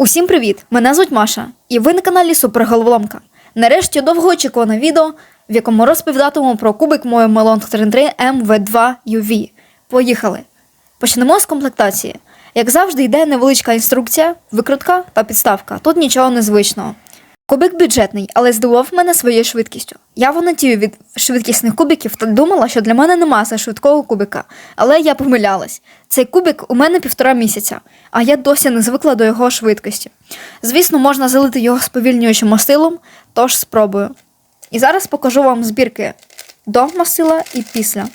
Усім привіт! Мене звуть Маша, і ви на каналі Суперголоволомка. Нарешті довгоочікуване відео, в якому розповідатиму про кубик мою Melon 33 MV2 UV. Поїхали! Почнемо з комплектації. Як завжди, йде невеличка інструкція, викрутка та підставка. Тут нічого незвичного. Кубик бюджетний, але здивував мене своєю швидкістю. Я вонатію від швидкісних кубиків та думала, що для мене нема за швидкого кубика, але я помилялась. Цей кубик у мене півтора місяця, а я досі не звикла до його швидкості. Звісно, можна залити його сповільнюючим мастилом, тож спробую. І зараз покажу вам збірки до мастила і після.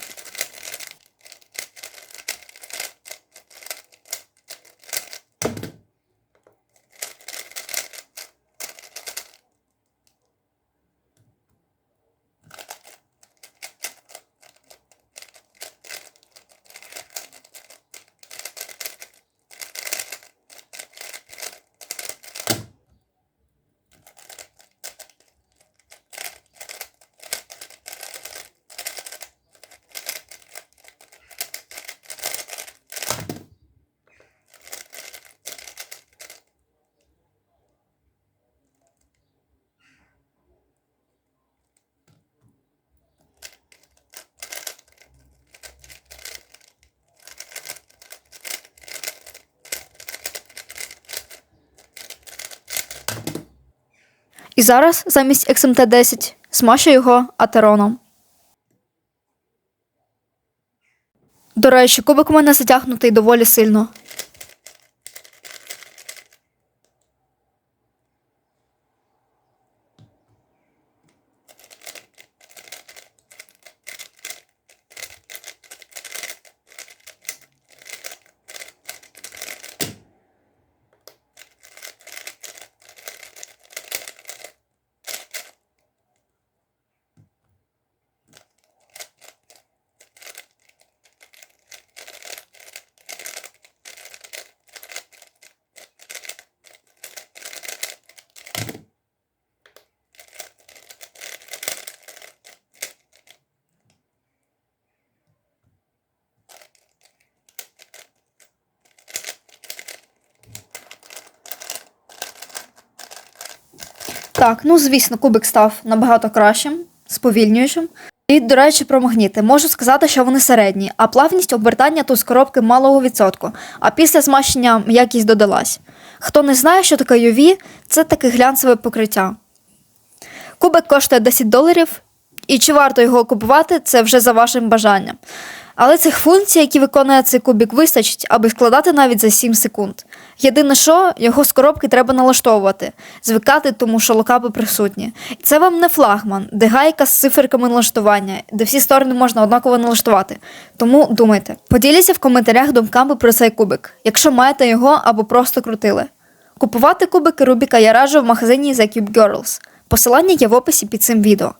І зараз замість XMT-10 смажу його атероном. До речі, кубик у мене затягнутий доволі сильно. Так, ну звісно, кубик став набагато кращим, сповільнюючим. І, до речі, про магніти. Можу сказати, що вони середні, а плавність обертання тут з коробки малого відсотку, а після змащення м'якість додалась. Хто не знає, що таке UV, це таке глянцеве покриття. Кубик коштує 10 доларів, і чи варто його купувати, це вже за вашим бажанням. Але цих функцій, які виконує цей кубик, вистачить, аби складати навіть за 7 секунд. Єдине, що його з коробки треба налаштовувати, звикати, тому що локапи присутні. Це вам не флагман, де гайка з циферками налаштування, де всі сторони можна однаково налаштувати. Тому думайте. Поділіться в коментарях думками про цей кубик, якщо маєте його або просто крутили. Купувати кубики Рубіка я раджу в магазині The Cube Girls. Посилання є в описі під цим відео.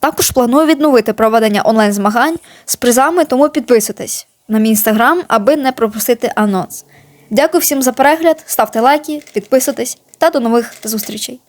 Також планую відновити проведення онлайн-змагань з призами, тому підписуйтесь на мій інстаграм, аби не пропустити анонс. Дякую всім за перегляд, ставте лайки, підписуйтесь та до нових зустрічей.